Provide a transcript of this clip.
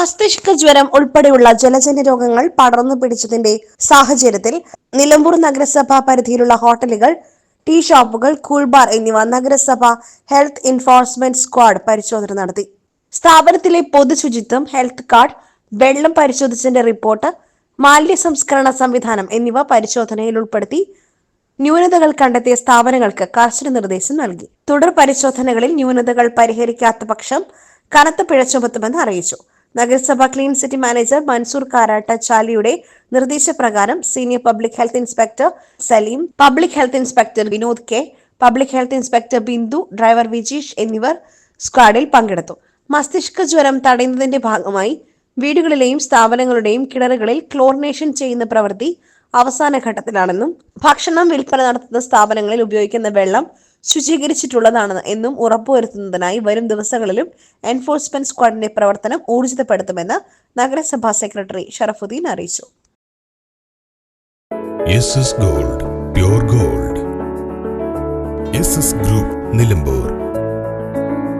മസ്തിഷ്ക ജ്വരം ഉൾപ്പെടെയുള്ള ജലജന്യ രോഗങ്ങൾ പടർന്നു പിടിച്ചതിന്റെ സാഹചര്യത്തിൽ നിലമ്പൂർ നഗരസഭാ പരിധിയിലുള്ള ഹോട്ടലുകൾ ടീ ഷോപ്പുകൾ കൂൾബാർ എന്നിവ നഗരസഭ ഹെൽത്ത് എൻഫോഴ്സ്മെന്റ് സ്ക്വാഡ് പരിശോധന നടത്തി. സ്ഥാപനത്തിലെ പൊതുശുചിത്വം ഹെൽത്ത് കാർഡ് വെള്ളം പരിശോധിച്ചതിന്റെ റിപ്പോർട്ട് മാലിന്യ സംസ്കരണ സംവിധാനം എന്നിവ പരിശോധനയിൽ ഉൾപ്പെടുത്തി ന്യൂനതകൾ കണ്ടെത്തിയ സ്ഥാപനങ്ങൾക്ക് കർശന നിർദ്ദേശം നൽകി. തുടർ പരിശോധനകളിൽ ന്യൂനതകൾ പരിഹരിക്കാത്ത പക്ഷം കനത്ത പിഴ ചുമത്തുമെന്ന് അറിയിച്ചു. നഗരസഭ ക്ലീൻ സിറ്റി മാനേജർ മൻസൂർ കാരാട്ട ചാലിയുടെ നിർദ്ദേശപ്രകാരം senior public health inspector Salim public health inspector Vinod K public health inspector Bindu driver Vijeesh എന്നിവർ സ്ക്വാഡിൽ പങ്കെടുത്തു. മസ്തിഷ്ക ജ്വരം തടയുന്നതിന്റെ ഭാഗമായി വീടുകളിലെയും സ്ഥാപനങ്ങളുടെയും കിണറുകളിൽ ക്ലോറിനേഷൻ ചെയ്യുന്ന പ്രവൃത്തി അവസാന ഘട്ടത്തിലാണെന്നും ഭക്ഷണം വിൽപ്പന നടത്തുന്ന സ്ഥാപനങ്ങളിൽ ഉപയോഗിക്കുന്ന വെള്ളം ശുചീകരിച്ചിട്ടുള്ളതാണ് എന്നും ഉറപ്പുവരുത്തുന്നതിനായി വരും ദിവസങ്ങളിലും എൻഫോഴ്സ്മെന്റ് സ്ക്വാഡിന്റെ പ്രവർത്തനം ഊർജിതപ്പെടുത്തുമെന്ന് നഗരസഭാ സെക്രട്ടറി ഷറഫുദ്ദീൻ അറിയിച്ചു. Gold gold. ഗ്രൂപ്പ് നിലമ്പൂർ.